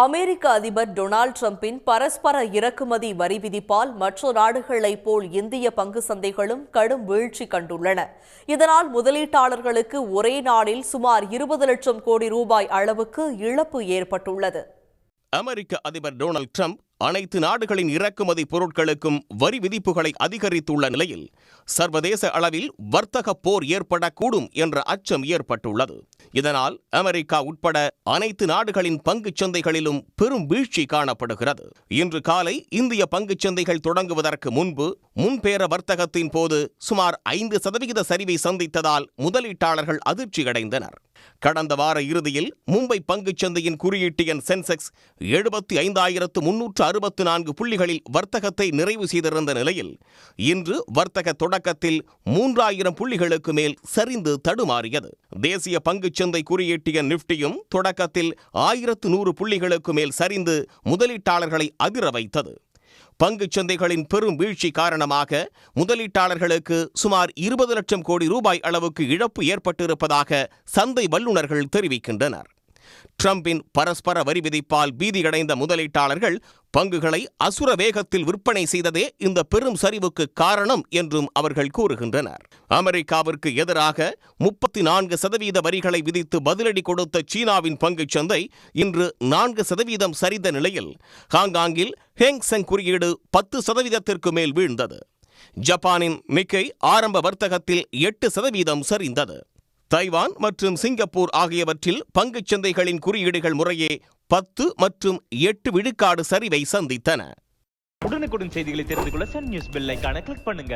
அமெரிக்க அதிபர் டொனால்ட் ட்ரம்பின் பரஸ்பர இறக்குமதி வரி விதிப்பால் மற்ற நாடுகளைப் போல் இந்திய பங்கு சந்தைகளும் கடும் வீழ்ச்சி கண்டுள்ளன. இதனால் முதலீட்டாளர்களுக்கு ஒரே நாளில் சுமார் இருபது லட்சம் கோடி ரூபாய் அளவுக்கு இழப்பு ஏற்பட்டுள்ளது. அமெரிக்க அதிபர் டொனால்டு ட்ரம்ப் அனைத்து நாடுகளின் இறக்குமதி பொருட்களுக்கும் வரி விதிப்புகளை அதிகரித்துள்ள நிலையில் சர்வதேச அளவில் வர்த்தக போர் ஏற்படக்கூடும் என்ற அச்சம் ஏற்பட்டுள்ளது. இதனால் அமெரிக்கா உட்பட அனைத்து நாடுகளின் பங்குச் சந்தைகளிலும் பெரும் வீழ்ச்சி காணப்படுகிறது. இன்று காலை இந்திய பங்குச் சந்தைகள் தொடங்குவதற்கு முன்பு முன்பேர வர்த்தகத்தின் போது சுமார் ஐந்து சதவிகித சரிவை சந்தித்ததால் முதலீட்டாளர்கள் அதிர்ச்சியடைந்தனர். கடந்த வார இறுதியில் மும்பை பங்குச் சந்தையின் குறியீட்டு எண் சென்செக்ஸ் எழுபத்தி ஐந்தாயிரத்து முன்னூற்று அறுபத்து நான்கு புள்ளிகளில் வர்த்தகத்தை நிறைவு செய்திருந்த நிலையில் இன்று வர்த்தக தொடக்கத்தில் மூன்றாயிரம் புள்ளிகளுக்கு மேல் சரிந்து தடுமாறியது. தேசிய பங்குச் சந்தை குறியீட்டிய நிப்டியும் தொடக்கத்தில் ஆயிரத்து நூறு புள்ளிகளுக்கு மேல் சரிந்து முதலீட்டாளர்களை அதிர வைத்தது. பங்குச் சந்தைகளின் பெரும் வீழ்ச்சி காரணமாக முதலீட்டாளர்களுக்கு சுமார் இருபது லட்சம் கோடி ரூபாய் அளவுக்கு இழப்பு ஏற்பட்டிருப்பதாக சந்தை வல்லுநர்கள் தெரிவிக்கின்றனர். ட்ரம்பின் பரஸ்பர வரி விதிப்பால் பீதியடைந்த முதலீட்டாளர்கள் பங்குகளை அசுர வேகத்தில் விற்பனை செய்ததே இந்த பெரும் சரிவுக்கு காரணம் என்றும் அவர்கள் கூறுகின்றனர். அமெரிக்காவிற்கு எதிராக முப்பத்தி நான்கு சதவீத வரிகளை விதித்து பதிலடி கொடுத்த சீனாவின் பங்குச் சந்தை இன்று நான்கு சதவீதம் சரிந்த நிலையில் ஹாங்காங்கில் ஹேங்செங் குறியீடு பத்து சதவீதத்திற்கு மேல் வீழ்ந்தது. ஜப்பானின் நிக்கை ஆரம்ப வர்த்தகத்தில் எட்டு சதவீதம் சரிந்தது. தைவான் மற்றும் சிங்கப்பூர் ஆகியவற்றில் பங்குச் சந்தைகளின் குறியீடுகள் முறையே பத்து மற்றும் எட்டு விழுக்காடு சரிவை சந்தித்தன. உடனுக்குடன் செய்திகளை தெரிந்து கொள்ள சன் நியூஸ் பெல்லைக்கான கிளிக் பண்ணுங்க.